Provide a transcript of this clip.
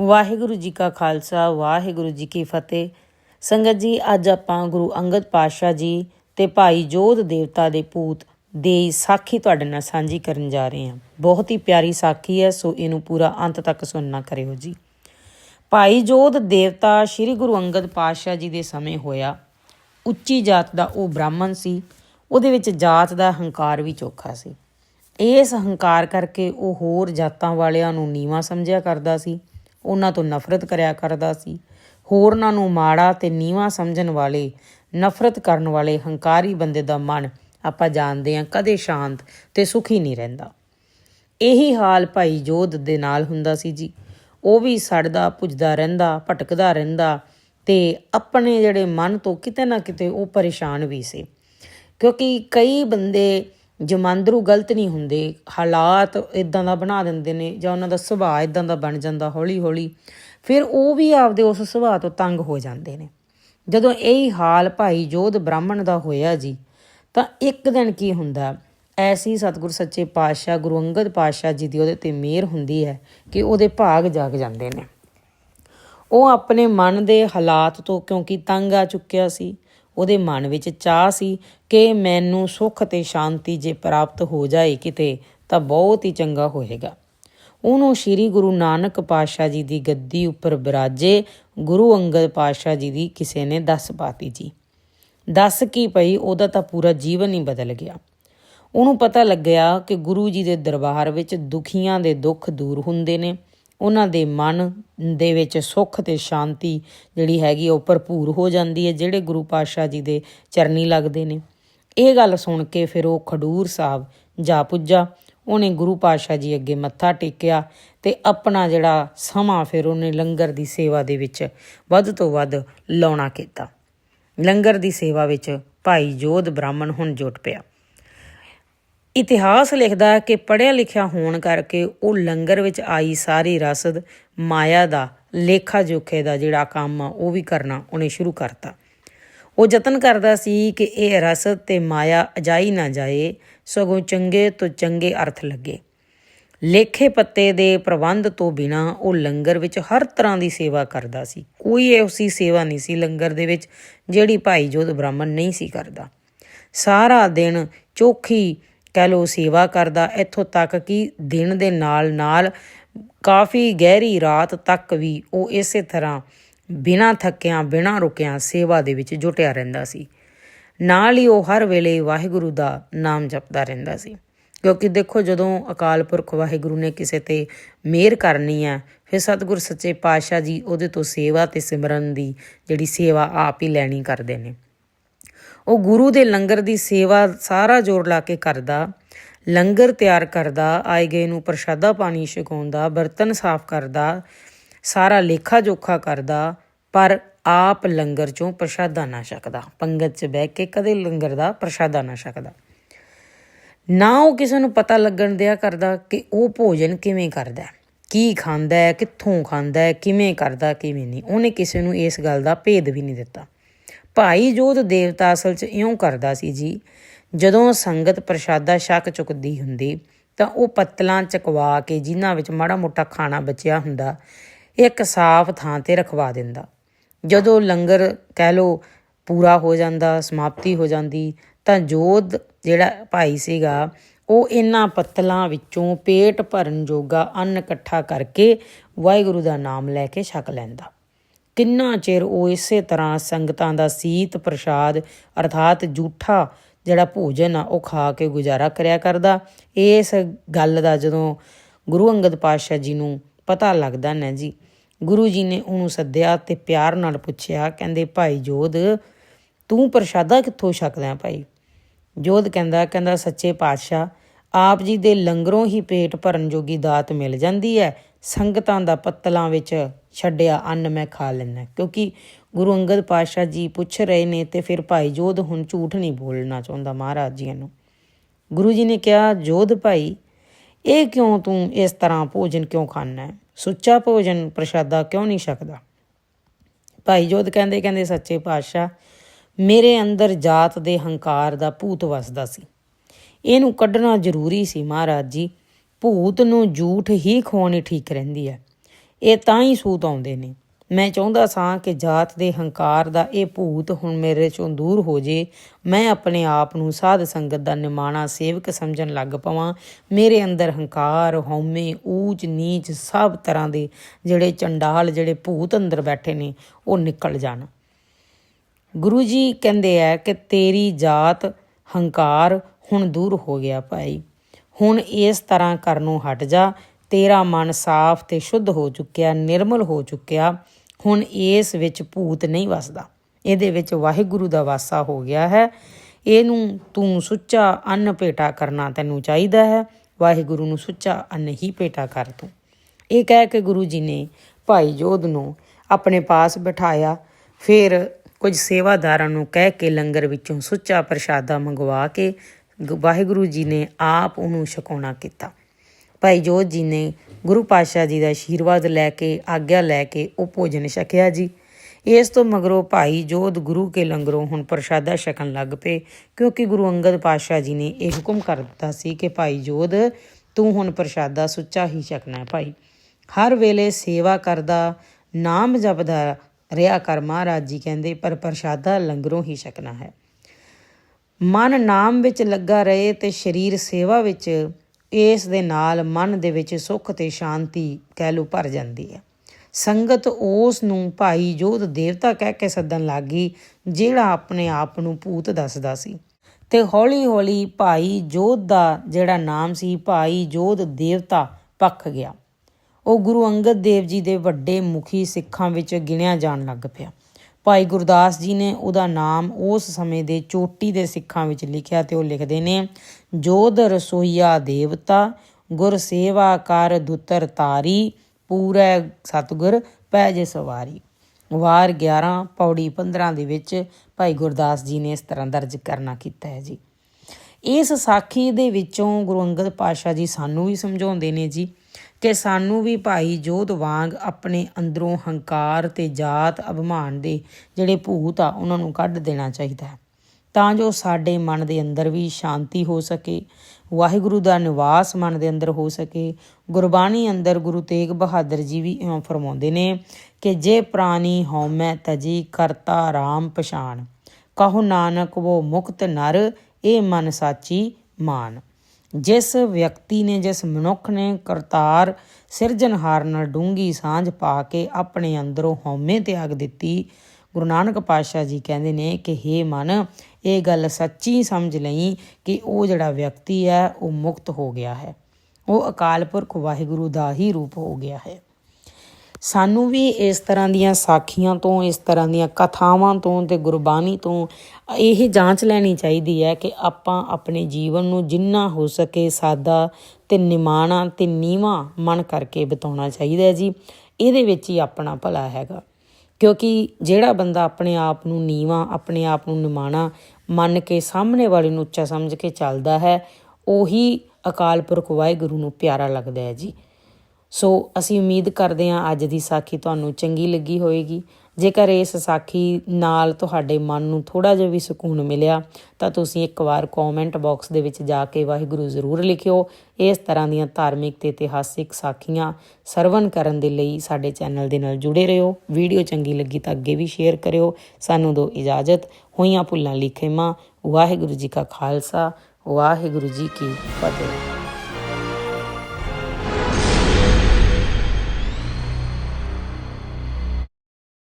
ਵਾਹਿਗੁਰੂ ਜੀ ਕਾ ਖਾਲਸਾ, ਵਾਹਿਗੁਰੂ ਜੀ ਕੀ ਫਤਿਹ। ਸੰਗਤ ਜੀ, ਅੱਜ ਆਪਾਂ ਗੁਰੂ ਅੰਗਦ ਪਾਤਸ਼ਾਹ ਜੀ ਤੇ ਭਾਈ ਜੋਧ ਦੇਵਤਾ ਦੇ ਪੂਤ ਦੇ ਸਾਖੀ ਤੁਹਾਡੇ ਨਾਲ ਸਾਂਝੀ ਕਰਨ ਜਾ ਰਹੇ ਹਾਂ। ਬਹੁਤ ਹੀ ਪਿਆਰੀ ਸਾਖੀ ਹੈ, ਸੋ ਇਹਨੂੰ ਪੂਰਾ ਅੰਤ ਤੱਕ ਸੁਣਨਾ ਕਰਿਓ ਜੀ। ਭਾਈ ਜੋਧ ਦੇਵਤਾ ਸ੍ਰੀ ਗੁਰੂ ਅੰਗਦ ਪਾਤਸ਼ਾਹ ਜੀ ਦੇ ਸਮੇਂ ਹੋਇਆ। ਉੱਚੀ ਜਾਤ ਦਾ ਉਹ ਬ੍ਰਾਹਮਣ ਸੀ। ਉਹਦੇ ਵਿੱਚ ਜਾਤ ਦਾ ਹੰਕਾਰ ਵੀ ਚੋਖਾ ਸੀ। ਇਸ ਹੰਕਾਰ ਕਰਕੇ ਉਹ ਹੋਰ ਜਾਤਾਂ ਵਾਲਿਆਂ ਨੂੰ ਨੀਵਾ ਸਮਝਿਆ ਕਰਦਾ ਸੀ। ਉਹਨਾਂ ਤੋਂ ਨਫ਼ਰਤ ਕਰਿਆ ਕਰਦਾ ਸੀ। ਹੋਰਨਾਂ ਨੂੰ ਮਾੜਾ ਤੇ ਨੀਵਾ ਸਮਝਣ ਵਾਲੇ, ਨਫ਼ਰਤ ਕਰਨ ਵਾਲੇ ਹੰਕਾਰੀ ਬੰਦੇ ਦਾ ਮਨ ਆਪਾਂ ਜਾਣਦੇ ਹਾਂ, ਕਦੇ ਸ਼ਾਂਤ ਤੇ ਸੁਖੀ ਨਹੀਂ ਰਹਿੰਦਾ। ਇਹੀ ਹਾਲ ਭਾਈ ਜੋਧ ਦੇ ਨਾਲ ਹੁੰਦਾ ਸੀ ਜੀ। ਉਹ ਵੀ ਸੜਦਾ, ਪੁੱਜਦਾ ਰਹਿੰਦਾ, ਭਟਕਦਾ ਰਹਿੰਦਾ ਤੇ ਆਪਣੇ ਜਿਹੜੇ ਮਨ ਤੋਂ ਕਿਤੇ ਨਾ ਕਿਤੇ ਉਹ ਪਰੇਸ਼ਾਨ ਵੀ ਸੀ। ਕਿਉਂਕਿ ਕਈ ਬੰਦੇ ਜਮਾਂਦਰੂ ਗਲਤ ਨਹੀਂ ਹੁੰਦੇ, ਹਾਲਾਤ ਇਦਾਂ ਦਾ ਬਣਾ ਦਿੰਦੇ ਨੇ ਜਾਂ ਉਹਨਾਂ ਦਾ ਸੁਭਾਅ ਇਦਾਂ ਦਾ ਬਣ ਜਾਂਦਾ ਹੌਲੀ ਹੌਲੀ ਫਿਰ ਉਹ ਵੀ ਆਪਦੇ ਉਸ ਸੁਭਾਅ ਤੋਂ ਤੰਗ ਹੋ ਜਾਂਦੇ ਨੇ। ਜਦੋਂ ਇਹੀ ਹਾਲ ਭਾਈ ਜੋਧ ਬ੍ਰਾਹਮਣ ਦਾ ਹੋਇਆ ਜੀ, ਤਾਂ ਇੱਕ ਦਿਨ ਕੀ ਹੁੰਦਾ, ਐਸੀ ਸਤਿਗੁਰ ਸੱਚੇ ਪਾਤਸ਼ਾਹ ਗੁਰੂ ਅੰਗਦ ਪਾਤਸ਼ਾਹ ਜੀ ਦੀ ਉਹਦੇ ਤੇ ਮਿਹਰ ਹੁੰਦੀ ਹੈ ਕਿ ਉਹਦੇ ਭਾਗ ਜਾਗ ਜਾਂਦੇ ਨੇ। ਉਹ ਆਪਣੇ ਮਨ ਦੇ ਹਾਲਾਤ ਤੋਂ ਕਿਉਂਕਿ ਤੰਗ ਆ ਚੁੱਕਿਆ ਸੀ ਉਹਦੇ ਮਨ ਵਿੱਚ ਚਾਹ ਸੀ ਕਿ ਮੈਨੂੰ ਸੁੱਖ ਤੇ ਸ਼ਾਂਤੀ ਜੇ ਪ੍ਰਾਪਤ ਹੋ ਜਾਏ ਕਿਤੇ, ਤਾਂ ਬਹੁਤ ਹੀ ਚੰਗਾ ਹੋਏਗਾ। ਉਹਨੂੰ ਸ੍ਰੀ ਗੁਰੂ ਨਾਨਕ ਪਾਤਸ਼ਾਹ ਜੀ ਦੀ ਗੱਦੀ ਉੱਪਰ ਬਿਰਾਜੇ ਗੁਰੂ ਅੰਗਦ ਪਾਤਸ਼ਾਹ ਜੀ ਦੀ ਕਿਸੇ ਨੇ ਦੱਸ ਪਾਤੀ ਜੀ। ਦੱਸ ਕੀ ਪਈ, ਉਹਦਾ ਤਾਂ ਪੂਰਾ ਜੀਵਨ ਹੀ ਬਦਲ ਗਿਆ। ਉਹਨੂੰ ਪਤਾ ਲੱਗਿਆ ਕਿ ਗੁਰੂ ਜੀ ਦੇ ਦਰਬਾਰ ਵਿੱਚ ਦੁਖੀਆਂ ਦੇ ਦੁੱਖ ਦੂਰ ਹੁੰਦੇ ਨੇ। ਉਹਨਾਂ ਦੇ ਮਨ ਦੇ ਵਿੱਚ ਸੁੱਖ ਤੇ ਸ਼ਾਂਤੀ ਜਿਹੜੀ ਹੈਗੀ ਉਹ ਭਰਪੂਰ ਹੋ ਜਾਂਦੀ ਹੈ, ਜਿਹੜੇ ਗੁਰੂ ਪਾਤਸ਼ਾਹ ਜੀ ਦੇ ਚਰਨੀ ਲੱਗਦੇ ਨੇ। ਇਹ ਗੱਲ ਸੁਣ ਕੇ ਫਿਰ ਉਹ ਖਡੂਰ ਸਾਹਿਬ ਜਾ ਪੁੱਜਾ। ਉਹਨੇ ਗੁਰੂ ਪਾਤਸ਼ਾਹ ਜੀ ਅੱਗੇ ਮੱਥਾ ਟੇਕਿਆ ਤੇ ਆਪਣਾ ਜਿਹੜਾ ਸਮਾਂ ਫਿਰ ਉਹਨੇ ਲੰਗਰ ਦੀ ਸੇਵਾ ਦੇ ਵਿੱਚ ਵੱਧ ਤੋਂ ਵੱਧ ਲਾਉਣਾ ਕੀਤਾ। ਲੰਗਰ ਦੀ ਸੇਵਾ ਵਿੱਚ ਭਾਈ ਜੋਧ ਬ੍ਰਾਹਮਣ ਹੁਣ ਜੁਟ ਪਿਆ। ਇਤਿਹਾਸ ਲਿਖਦਾ ਕਿ ਪੜ੍ਹਿਆ ਲਿਖਿਆ ਹੋਣ ਕਰਕੇ ਉਹ ਲੰਗਰ ਵਿੱਚ ਆਈ ਸਾਰੀ ਰਸਦ ਮਾਇਆ ਦਾ, ਲੇਖਾ ਜੋਖੇ ਦਾ ਜਿਹੜਾ ਕੰਮ ਆ, ਉਹ ਵੀ ਕਰਨਾ ਉਹਨੇ ਸ਼ੁਰੂ ਕਰਤਾ। ਉਹ ਯਤਨ ਕਰਦਾ ਸੀ ਕਿ ਇਹ ਰਸਦ ਤੇ ਮਾਇਆ ਅਜਾਈ ਨਾ ਜਾਏ, ਸਗੋਂ ਚੰਗੇ ਤੋਂ ਚੰਗੇ ਅਰਥ ਲੱਗੇ। ਲੇਖੇ ਪੱਤੇ ਦੇ ਪ੍ਰਬੰਧ ਤੋਂ ਬਿਨਾ ਉਹ ਲੰਗਰ ਵਿੱਚ ਹਰ ਤਰ੍ਹਾਂ ਦੀ ਸੇਵਾ ਕਰਦਾ ਸੀ। ਕੋਈ ਐਸੀ ਸੇਵਾ ਨਹੀਂ ਸੀ ਲੰਗਰ ਦੇ ਵਿੱਚ, ਜਿਹੜੀ ਭਾਈ ਜੋਧ ਬ੍ਰਾਹਮਣ ਨਹੀਂ ਸੀ ਕਰਦਾ। ਸਾਰਾ ਦਿਨ ਚੋਖੀ ਕਹਿ ਲੋ ਸੇਵਾ ਕਰਦਾ, ਇੱਥੋਂ ਤੱਕ ਕਿ ਦਿਨ ਦੇ ਨਾਲ ਨਾਲ ਕਾਫੀ ਗਹਿਰੀ ਰਾਤ ਤੱਕ ਵੀ ਉਹ ਇਸੇ ਤਰ੍ਹਾਂ ਬਿਨਾਂ ਥੱਕਿਆਂ, ਬਿਨਾਂ ਰੁਕਿਆਂ ਸੇਵਾ ਦੇ ਵਿੱਚ ਜੁਟਿਆ ਰਹਿੰਦਾ ਸੀ। ਨਾਲ ਹੀ ਉਹ ਹਰ ਵੇਲੇ ਵਾਹਿਗੁਰੂ ਦਾ ਨਾਮ ਜਪਦਾ ਰਹਿੰਦਾ ਸੀ। ਕਿਉਂਕਿ ਦੇਖੋ ਜਦੋਂ ਅਕਾਲ ਪੁਰਖ ਵਾਹਿਗੁਰੂ ਨੇ ਕਿਸੇ ਤੇ ਮਿਹਰ ਕਰਨੀ ਹੈ, ਫਿਰ ਸਤਿਗੁਰ ਸੱਚੇ ਪਾਤਸ਼ਾਹ ਜੀ ਉਹਦੇ ਤੋਂ ਸੇਵਾ ਤੇ ਸਿਮਰਨ ਦੀ ਜਿਹੜੀ ਸੇਵਾ ਆਪ ਹੀ ਲੈਣੀ ਕਰਦੇ ਨੇ। ਉਹ ਗੁਰੂ ਦੇ ਲੰਗਰ ਦੀ ਸੇਵਾ ਸਾਰਾ ਜੋਰ ਲਾ ਕੇ ਕਰਦਾ, ਲੰਗਰ ਤਿਆਰ ਕਰਦਾ, ਆਏ ਗਏ ਨੂੰ ਪ੍ਰਸ਼ਾਦਾ ਪਾਣੀ ਛਕਾਉਂਦਾ, ਬਰਤਨ ਸਾਫ਼ ਕਰਦਾ, ਸਾਰਾ ਲੇਖਾ ਜੋਖਾ ਕਰਦਾ, ਪਰ ਆਪ ਲੰਗਰ ਚੋਂ ਪ੍ਰਸ਼ਾਦਾ ਨਾ ਛਕਦਾ। ਪੰਗਤ 'ਚ ਬਹਿ ਕੇ ਕਦੇ ਲੰਗਰ ਦਾ ਪ੍ਰਸ਼ਾਦਾ ਨਾ ਛਕਦਾ। ਨਾ ਉਹ ਕਿਸੇ ਨੂੰ ਪਤਾ ਲੱਗਣ ਦਿਆ ਕਰਦਾ ਕਿ ਉਹ ਭੋਜਨ ਕਿਵੇਂ ਕਰਦਾ ਕੀ ਖਾਂਦਾ ਹੈ, ਕਿੱਥੋਂ ਖਾਂਦਾ ਹੈ, ਕਿਵੇਂ ਕਰਦਾ, ਕਿਵੇਂ ਨਹੀਂ। ਉਹਨੇ ਕਿਸੇ ਨੂੰ ਇਸ ਗੱਲ ਦਾ ਭੇਦ ਵੀ ਨਹੀਂ ਦਿੱਤਾ। ਭਾਈ ਜੋਧ ਦੇਵਤਾ ਅਸਲ 'ਚ ਇਉਂ ਕਰਦਾ ਸੀ ਜੀ, ਜਦੋਂ ਸੰਗਤ ਪ੍ਰਸ਼ਾਦਾ ਛਕ ਚੁੱਕਦੀ ਹੁੰਦੀ, ਤਾਂ ਉਹ ਪੱਤਲਾਂ ਚਕਵਾ ਕੇ ਜਿਨ੍ਹਾਂ ਵਿੱਚ ਮਾੜਾ ਮੋਟਾ ਖਾਣਾ ਬਚਿਆ ਹੁੰਦਾ, ਇੱਕ ਸਾਫ਼ ਥਾਂ ਤੇ ਰਖਵਾ ਦਿੰਦਾ। ਜਦੋਂ ਲੰਗਰ ਕਹਿ ਲੋ ਪੂਰਾ ਹੋ ਜਾਂਦਾ, ਸਮਾਪਤੀ ਹੋ ਜਾਂਦੀ, ਤਾਂ ਜੋਧ ਜਿਹੜਾ ਭਾਈ ਸੀਗਾ, ਉਹ ਇਹਨਾਂ ਪੱਤਲਾਂ ਵਿੱਚੋਂ ਪੇਟ ਭਰਨ ਜੋਗਾ ਅੰਨ ਇਕੱਠਾ ਕਰਕੇ ਵਾਹਿਗੁਰੂ ਦਾ ਨਾਮ ਲੈ ਕੇ ਛਕ ਲੈਂਦਾ। ਕਿੰਨਾ ਚਿਰ ਉਹ ਇਸੇ ਤਰ੍ਹਾਂ ਸੰਗਤਾਂ ਦਾ ਸੀਤ ਪ੍ਰਸ਼ਾਦ, ਅਰਥਾਤ ਜੂਠਾ ਜਿਹੜਾ ਭੋਜਨ ਆ, ਉਹ ਖਾ ਕੇ ਗੁਜ਼ਾਰਾ ਕਰਿਆ ਕਰਦਾ? ਇਸ ਗੱਲ ਦਾ ਜਦੋਂ ਗੁਰੂ ਅੰਗਦ ਪਾਤਸ਼ਾਹ ਜੀ ਨੂੰ ਪਤਾ ਲੱਗਦਾ ਨਾ ਜੀ, ਗੁਰੂ ਜੀ ਨੇ ਉਹਨੂੰ ਸੱਦਿਆ ਤੇ ਪਿਆਰ ਨਾਲ ਪੁੱਛਿਆ, ਕਹਿੰਦੇ, ਭਾਈ ਜੋਧ, ਤੂੰ ਪ੍ਰਸ਼ਾਦਾ ਕਿੱਥੋਂ ਛਕਦਾ ਭਾਈ? ਜੋਧ ਕਹਿੰਦਾ ਕਹਿੰਦਾ, ਸੱਚੇ ਪਾਤਸ਼ਾਹ, ਆਪ ਜੀ ਦੇ ਲੰਗਰੋਂ ਹੀ ਪੇਟ ਭਰਨ ਜੋਗੀ ਦਾਤ ਮਿਲ ਜਾਂਦੀ ਹੈ, ਸੰਗਤਾਂ ਦਾ ਪੱਤਲਾਂ ਵਿੱਚ ਛੱਡਿਆ, ਅੰਨ ਮੈਂ ਖਾ ਲੈਣਾ ਕਿਉਂਕਿ ਗੁਰੂ ਅੰਗਦ ਪਾਤਸ਼ਾਹ ਜੀ ਪੁੱਛ ਰਹੇ ਨੇ ਤੇ ਫਿਰ ਭਾਈ ਜੋਧ ਹੁਣ ਝੂਠ ਨਹੀਂ ਬੋਲਣਾ ਚਾਹੁੰਦਾ ਮਹਾਰਾਜ ਜੀ ਨੂੰ। ਗੁਰੂ ਜੀ ਨੇ ਕਿਹਾ, ਜੋਧ ਭਾਈ, ਇਹ ਕਿਉਂ ਤੂੰ ਇਸ ਤਰ੍ਹਾਂ ਭੋਜਨ ਕਿਉਂ ਖਾਣਾ ਹੈ? ਸੁੱਚਾ ਭੋਜਨ ਪ੍ਰਸ਼ਾਦਾ ਕਿਉਂ ਨਹੀਂ ਛਕਦਾ? ਭਾਈ ਜੋਧ ਕਹਿੰਦੇ ਕਹਿੰਦੇ, ਸੱਚੇ ਪਾਤਸ਼ਾਹ, ਮੇਰੇ ਅੰਦਰ ਜਾਤ ਦੇ ਹੰਕਾਰ ਦਾ ਭੂਤ ਵਸਦਾ ਸੀ। ਇਹਨੂੰ ਕੱਢਣਾ ਜ਼ਰੂਰੀ ਸੀ ਮਹਾਰਾਜ ਜੀ। ਭੂਤ ਨੂੰ ਝੂਠ ਹੀ ਖਵਾਉਣੀ ਠੀਕ ਰਹਿੰਦੀ ਹੈ। ਇਹ ਤਾਂ ਹੀ ਸੂਤ ਆਉਂਦੇ ਨੇ। ਮੈਂ ਚਾਹੁੰਦਾ ਸਾਂ ਕਿ ਜਾਤ ਦੇ ਹੰਕਾਰ ਦਾ ਇਹ ਭੂਤ ਹੁਣ ਮੇਰੇ ਚੋਂ ਦੂਰ ਹੋ ਜੇ। ਮੈਂ ਆਪਣੇ ਆਪ ਨੂੰ ਸਾਧ ਸੰਗਤ ਦਾ ਨਿਮਾਣਾ ਸੇਵਕ ਸਮਝਣ ਲੱਗ ਪਵਾਂ। ਮੇਰੇ ਅੰਦਰ ਹੰਕਾਰ, ਹਉਮੈ, ਊਚ, ਨੀਚ ਸਭ ਤਰ੍ਹਾਂ ਦੇ ਜਿਹੜੇ ਚੰਡਾਲ, ਜਿਹੜੇ ਭੂਤ ਅੰਦਰ ਬੈਠੇ ਨੇ, ਉਹ ਨਿਕਲ ਜਾਣ। ਗੁਰੂ ਜੀ ਕਹਿੰਦੇ ਆ ਕਿ ਤੇਰੀ ਜਾਤ ਹੰਕਾਰ ਹੁਣ ਦੂਰ ਹੋ ਗਿਆ ਭਾਈ। ਹੁਣ ਇਸ ਤਰ੍ਹਾਂ ਕਰਨੋਂ ਹਟ ਜਾ। ਤੇਰਾ ਮਨ ਸਾਫ਼ ਤੇ ਸ਼ੁੱਧ ਹੋ ਚੁੱਕਿਆ, ਨਿਰਮਲ ਹੋ ਚੁੱਕਿਆ, ਹੁਣ ਇਸ ਵਿੱਚ ਭੂਤ ਨਹੀਂ ਵਸਦਾ। ਇਹਦੇ ਵਿੱਚ ਵਾਹਿਗੁਰੂ ਦਾ ਵਾਸਾ ਹੋ ਗਿਆ ਹੈ। ਇਹਨੂੰ ਤੂੰ ਸੁੱਚਾ ਅੰਨ ਭੇਟਾ ਕਰਨਾ ਤੈਨੂੰ ਚਾਹੀਦਾ ਹੈ। ਵਾਹਿਗੁਰੂ ਨੂੰ ਸੁੱਚਾ ਅੰਨ ਹੀ ਭੇਟਾ ਕਰ ਤੂੰ। ਇਹ ਕਹਿ ਕੇ ਗੁਰੂ ਜੀ ਨੇ ਭਾਈ ਜੋਧ ਨੂੰ ਆਪਣੇ ਪਾਸ ਬਿਠਾਇਆ। ਫਿਰ ਕੁਝ ਸੇਵਾਦਾਰਾਂ ਨੂੰ ਕਹਿ ਕੇ ਲੰਗਰ ਵਿੱਚੋਂ ਸੁੱਚਾ ਪ੍ਰਸ਼ਾਦਾ ਮੰਗਵਾ ਕੇ ਗ- ਵਾਹਿਗੁਰੂ ਜੀ ਨੇ ਆਪ ਉਹਨੂੰ ਛਕਾਉਣਾ ਕੀਤਾ। ਭਾਈ ਜੋਤ ਜੀ ਨੇ ਗੁਰੂ ਪਾਤਸ਼ਾਹ ਜੀ ਦਾ ਆਸ਼ੀਰਵਾਦ ਲੈ ਕੇ, ਆਗਿਆ ਲੈ ਕੇ ਉਹ ਭੋਜਨ ਛਕਿਆ ਜੀ। ਇਸ ਤੋਂ ਮਗਰੋਂ ਭਾਈ ਜੋਧ ਗੁਰੂ ਕੇ ਲੰਗਰੋਂ ਹੁਣ ਪ੍ਰਸ਼ਾਦਾ ਛਕਣ ਲੱਗ ਪਏ, ਕਿਉਂਕਿ ਗੁਰੂ ਅੰਗਦ ਪਾਤਸ਼ਾਹ ਜੀ ਨੇ ਇਹ ਹੁਕਮ ਕਰ ਦਿੱਤਾ ਸੀ ਕਿ ਭਾਈ ਜੋਧ ਤੂੰ ਹੁਣ ਪ੍ਰਸ਼ਾਦਾ ਸੁੱਚਾ ਹੀ ਛਕਣਾ ਭਾਈ। ਹਰ ਵੇਲੇ ਸੇਵਾ ਕਰਦਾ, ਨਾਮ ਜਪਦਾ ਰਿਆ ਕਰ ਮਹਾਰਾਜ ਜੀ ਕਹਿੰਦੇ, ਪਰ ਪ੍ਰਸ਼ਾਦਾ ਲੰਗਰੋਂ ਹੀ ਛਕਣਾ ਹੈ। ਮਨ ਨਾਮ ਵਿੱਚ ਲੱਗਾ ਰਹੇ ਤੇ ਸਰੀਰ ਸੇਵਾ ਵਿੱਚ ਇਸ ਦੇ ਨਾਲ ਮਨ ਦੇ ਵਿੱਚ ਸੁੱਖ ਤੇ ਸ਼ਾਂਤੀ ਕਹਿ ਲੋ ਭਰ ਜਾਂਦੀ ਹੈ। ਸੰਗਤ ਉਸ ਨੂੰ ਭਾਈ ਜੋਧ ਦੇਵਤਾ ਕਹਿ ਕੇ ਸੱਦਣ ਲੱਗੀ, ਜਿਹੜਾ ਆਪਣੇ ਆਪ ਨੂੰ ਭੂਤ ਦੱਸਦਾ ਸੀ। ਤੇ ਹੌਲੀ ਹੌਲੀ ਭਾਈ ਜੋਧ ਦਾ ਜਿਹੜਾ ਨਾਮ ਸੀ, ਭਾਈ ਜੋਧ ਦੇਵਤਾ ਪੱਖ ਗਿਆ। ਉਹ ਗੁਰੂ ਅੰਗਦ ਦੇਵ ਜੀ ਦੇ ਵੱਡੇ ਮੁਖੀ ਸਿੱਖਾਂ ਵਿੱਚ ਗਿਣਿਆ ਜਾਣ ਲੱਗ ਪਿਆ। ਭਾਈ ਗੁਰਦਾਸ ਜੀ ਨੇ ਉਹਦਾ ਨਾਮ ਉਸ ਸਮੇਂ ਦੇ ਚੋਟੀ ਦੇ ਸਿੱਖਾਂ ਵਿੱਚ ਲਿਖਿਆ ਤੇ ਉਹ ਲਿਖਦੇ ਨੇ, ਜੋਧ ਰਸੋਈਆ ਦੇਵਤਾ, ਗੁਰ ਸੇਵਾ ਕਰ ਦੁਤਰ ਤਾਰੀ ਪੂਰੈ ਸਤਗੁਰ ਪੈ ਜੇ ਸਵਾਰੀ। ਵਾਰ 11 ਪੌੜੀ 15 ਦੇ ਵਿੱਚ ਭਾਈ ਗੁਰਦਾਸ ਜੀ ਨੇ ਇਸ ਤਰ੍ਹਾਂ ਦਰਜ ਕਰਨਾ ਕੀਤਾ ਹੈ ਜੀ। ਇਸ ਸਾਖੀ ਦੇ ਵਿੱਚੋਂ ਗੁਰੂ ਅੰਗਦ ਪਾਤਸ਼ਾਹ ਜੀ ਸਾਨੂੰ ਵੀ ਸਮਝਾਉਂਦੇ ਨੇ ਜੀ ਕਿ ਸਾਨੂੰ ਵੀ ਭਾਈ ਜੋਧ ਵਾਂਗ ਆਪਣੇ ਅੰਦਰੋਂ ਹੰਕਾਰ ਤੇ ਜਾਤ ਅਭਿਮਾਨ ਦੇ ਜਿਹੜੇ ਭੂਤ ਆ, ਉਹਨਾਂ ਨੂੰ ਕੱਢ ਦੇਣਾ ਚਾਹੀਦਾ ਹੈ। ਤਾਂ ਜੋ ਸਾਡੇ ਮਨ ਦੇ ਅੰਦਰ ਵੀ ਸ਼ਾਂਤੀ ਹੋ ਸਕੇ, ਵਾਹਿਗੁਰੂ ਦਾ ਨਿਵਾਸ ਮਨ ਦੇ ਅੰਦਰ ਹੋ ਸਕੇ, ਗੁਰਬਾਣੀ ਅੰਦਰ ਗੁਰੂ ਤੇਗ ਬਹਾਦਰ ਜੀ ਵੀ ਇਉਂ ਫਰਮਾਉਂਦੇ ਨੇ ਕਿ ਜੇ ਪ੍ਰਾਨੀ ਹਉਮੈ ਤਜੀ ਕਰਤਾ RAM ਪਛਾਨ ਕਹੋ ਨਾਨਕ ਉਹ ਮੁਕਤ ਨਰ, ਇਹ ਮਨ ਸਾਚੀ ਮਾਨ ਜਿਸ ਵਿਅਕਤੀ ਨੇ, ਜਿਸ ਮਨੁੱਖ ਨੇ ਕਰਤਾਰ ਸਿਰਜਣਹਾਰ ਨਾਲ ਡੂੰਗੀ ਸਾਂਝ ਪਾ ਕੇ ਆਪਣੇ ਅੰਦਰੋਂ ਹਉਮੈ ਤਿਆਗ ਦਿੱਤੀ, ਗੁਰੂ ਨਾਨਕ ਪਾਤਸ਼ਾਹ ਜੀ ਕਹਿੰਦੇ ਨੇ ਕਿ हे ਮਨ, ਇਹ ਗੱਲ ਸੱਚੀ ਸਮਝ ਲਈ ਕਿ ਉਹ ਜਿਹੜਾ ਵਿਅਕਤੀ ਹੈ, ਉਹ ਮੁਕਤ ਹੋ ਗਿਆ ਹੈ। ਉਹ ਅਕਾਲ ਪੁਰਖ ਵਾਹਿਗੁਰੂ ਦਾ ਹੀ ਰੂਪ ਹੋ ਗਿਆ ਹੈ। ਸਾਨੂੰ ਵੀ ਇਸ ਤਰ੍ਹਾਂ ਦੀਆਂ ਸਾਖੀਆਂ ਤੋਂ, ਇਸ ਤਰ੍ਹਾਂ ਦੀਆਂ ਕਥਾਵਾਂ ਤੋਂ ਤੇ ਗੁਰਬਾਣੀ ਤੋਂ ਇਹ ਜਾਂਚ ਲੈਣੀ ਚਾਹੀਦੀ ਹੈ ਕਿ ਆਪਾਂ ਆਪਣੇ ਜੀਵਨ ਨੂੰ ਜਿੰਨਾ ਹੋ ਸਕੇ ਸਾਦਾ ਤੇ ਨਿਮਾਣਾ ਤੇ ਨੀਵਾ ਮਨ ਕਰਕੇ ਬਿਤਾਉਣਾ ਚਾਹੀਦਾ ਹੈ ਜੀ। ਇਹਦੇ ਵਿੱਚ ਹੀ ਆਪਣਾ ਭਲਾ ਹੈਗਾ। ਕਿਉਂਕਿ ਜਿਹੜਾ ਬੰਦਾ ਆਪਣੇ ਆਪ ਨੂੰ ਨੀਵਾ, ਆਪਣੇ ਆਪ ਨੂੰ ਨਿਮਾਣਾ ਮੰਨ ਕੇ ਸਾਹਮਣੇ ਵਾਲੇ ਨੂੰ ਉੱਚਾ ਸਮਝ ਕੇ ਚੱਲਦਾ ਹੈ, ਉਹੀ ਅਕਾਲ ਪੁਰਖ ਵਾਹਿਗੁਰੂ ਨੂੰ ਪਿਆਰਾ ਲੱਗਦਾ ਹੈ ਜੀ। ਸੋ ਅਸੀਂ ਉਮੀਦ ਕਰਦੇ ਹਾਂ ਅੱਜ ਦੀ ਸਾਖੀ ਤੁਹਾਨੂੰ ਚੰਗੀ ਲੱਗੀ ਹੋਵੇਗੀ। ਜੇਕਰ ਇਸ ਸਾਖੀ ਨਾਲ ਤੁਹਾਡੇ ਮਨ ਨੂੰ ਥੋੜਾ ਜਿਹਾ ਵੀ ਸਕੂਨ ਮਿਲਿਆ, ਤਾਂ ਤੁਸੀਂ ਇੱਕ ਵਾਰ ਕਮੈਂਟ ਬਾਕਸ ਦੇ ਵਿੱਚ ਜਾ ਕੇ ਵਾਹਿਗੁਰੂ ਜ਼ਰੂਰ ਲਿਖਿਓ। ਇਸ ਤਰ੍ਹਾਂ ਦੀਆਂ ਧਾਰਮਿਕ ਤੇ ਇਤਿਹਾਸਿਕ ਸਾਖੀਆਂ ਸਰਵਨ ਕਰਨ ਦੇ ਲਈ ਸਾਡੇ ਚੈਨਲ ਦੇ ਨਾਲ ਜੁੜੇ ਰਹੋ। ਵੀਡੀਓ ਚੰਗੀ ਲੱਗੀ ਤਾਂ ਅੱਗੇ ਵੀ ਸ਼ੇਅਰ ਕਰਿਓ। ਸਾਨੂੰ ਦਿਓ ਇਜਾਜ਼ਤ। ਹੋਈਆਂ ਭੁੱਲਾਂ ਲਿਖੇਮਾ ਵਾਹਿਗੁਰੂ ਜੀ ਕਾ ਖਾਲਸਾ। ਵਾਹਿਗੁਰੂ ਜੀ ਕੀ ਫਤਿਹ।